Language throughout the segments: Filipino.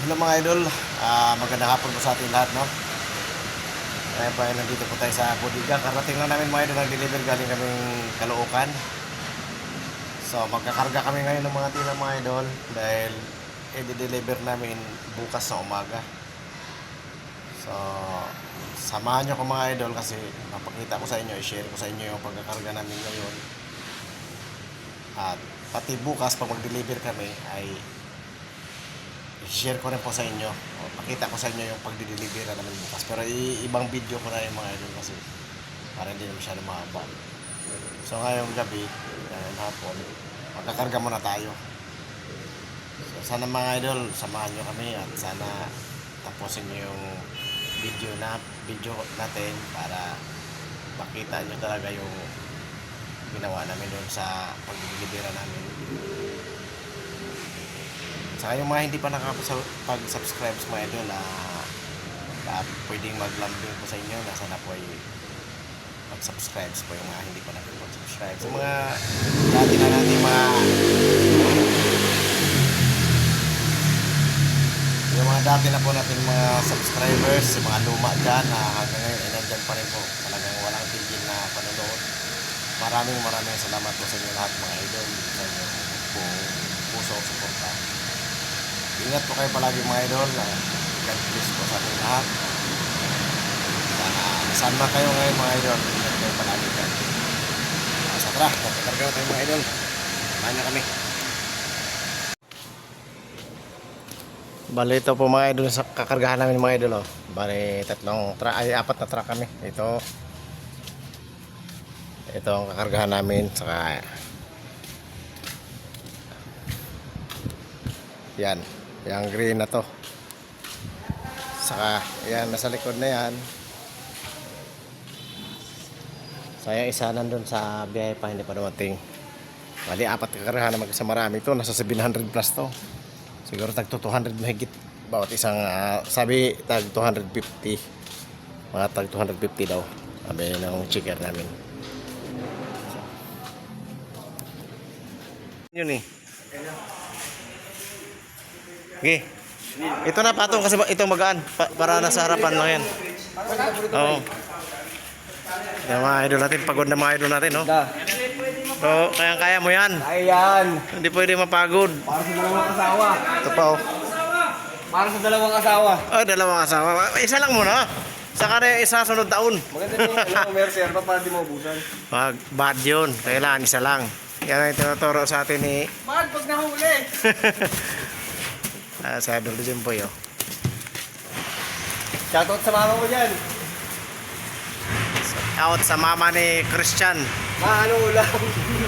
Hello mga idol, Ah, magandang hapon po sa ating lahat, no? Kaya pa, nandito po tayo sa Bodiga. Karating lang namin mga idol, nag-deliver galing kaming Caloocan. So, magkakarga kami ngayon ng mga tila mga idol dahil i-deliver namin bukas sa umaga. So, samahan nyo ko mga idol kasi mapakita ko sa inyo, i-share ko sa inyo yung pagkakarga namin ngayon. At pati bukas pag mag-deliver kami ay share ko rin po sa inyo. O, pakita ko sa inyo yung pagdi-deliver na namin bukas. Pero ibang video ko na yung mga idol kasi para hindi na masyado mahaba. So ngayong gabi, ngayong hapon, magkakarga muna tayo. So sana mga idol, samahan nyo kami at sana tapusin nyo yung video na video natin para makita nyo talaga yung ginawa namin doon sa pagdidilibera namin. Saka yung mga hindi pa nakapag-subscribe sa mga idol, ah, ah, pwedeng maglambing po sa inyo na sana po ay mag-subscribe po yung mga hindi pa nakapag-subscribe. Sa mga dati na natin mga yung mga dati na po natin mga subscribers, yung mga luma dyan na hanggang ngayon ay nandyan pa rin po. Talagang walang tigil na panonood. Maraming maraming salamat po sa inyo lahat mga idol sa inyong buong puso suporta. Ingat po kayo palagi mga idol. Uh, God bless po sa ating lahat. Sana saan man kayo ngayon mga idol. Ingat kayo palagi dyan. Uh, sa tara, magkakarga tayo mga idol. Samahan niyo kami. Bale ito po mga idol sa kakargahan namin mga idol oh. Bale tatlong tra ay apat na truck kami. Ito ito ang kakargahan namin saka yan yung green na to. Saka yan nasa likod na yan. Sayang isa nandun sa biyahe pa hindi pa dumating. Bali apat kakargahan na magkasa marami to. Nasa 700 plus to. Siguro tag 200 mahigit bawat isang ah, sabi tag 250 mga tag 250 daw. Sabi ng checker namin. Yun eh Okay. Ito na patong kasi ito magaan pa- para nasa harapan lang yan. Oo. Yung mga idol natin, pagod na mga idol natin, no? Da. Oo, kaya kaya mo yan. Ayan. Hindi pwede mapagod. Para sa dalawang asawa. Ito pa, oh. Para sa dalawang asawa. Oh, dalawang asawa. Isa lang muna. Saka na isa sunod taon. Maganda yung ano, mercer pa para di maubusan. Wag, bad yun. Kailangan isa lang. Yan ang tinuturo sa atin ni Mahal pag nahuli. ah, sa Idol Jimboy, oh. Shoutout sa mama ko dyan. Out sa mama ni Christian. Ma, ano ulam?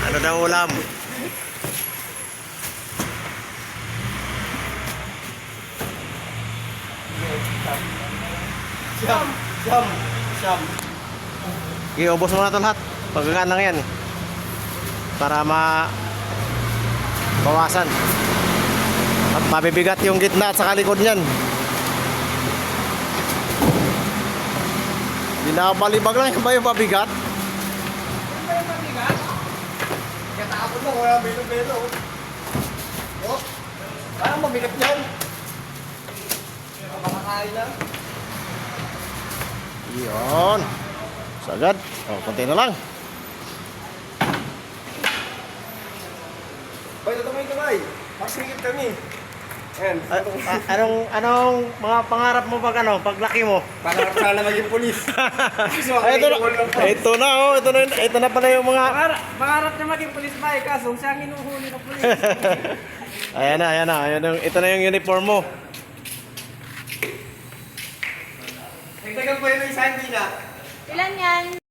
Ano daw ulam? Siyam. Siyam. Siyam. Iubos mo na ito lahat. Pagkakaan lang yan. Para ma bawasan. At mabibigat yung gitna at sa likod niyan. Binabalibag lang yung ba yung mabigat? Katapon mo, wala bilo-bilo. Oh. Parang mabigat yan. Makakain lang. Yun. Sagad. O, konti na lang. Bay, tatamay ka, bay. Magsingit kami. Ayan. A- a- anong anong mga pangarap mo pag ano, paglaki mo? Para sana maging polis. Gusto Ay, ito na. Ito na oh, ito na ito na pala yung mga Pangarap, pangarap niya maging polis ba eh, kaso siya ang hinuhuli ng polis. Ayan na, ayan na. Ayan yung, ito na yung uniform mo. Nagtagal po yun ng isa, hindi na. Ilan yan?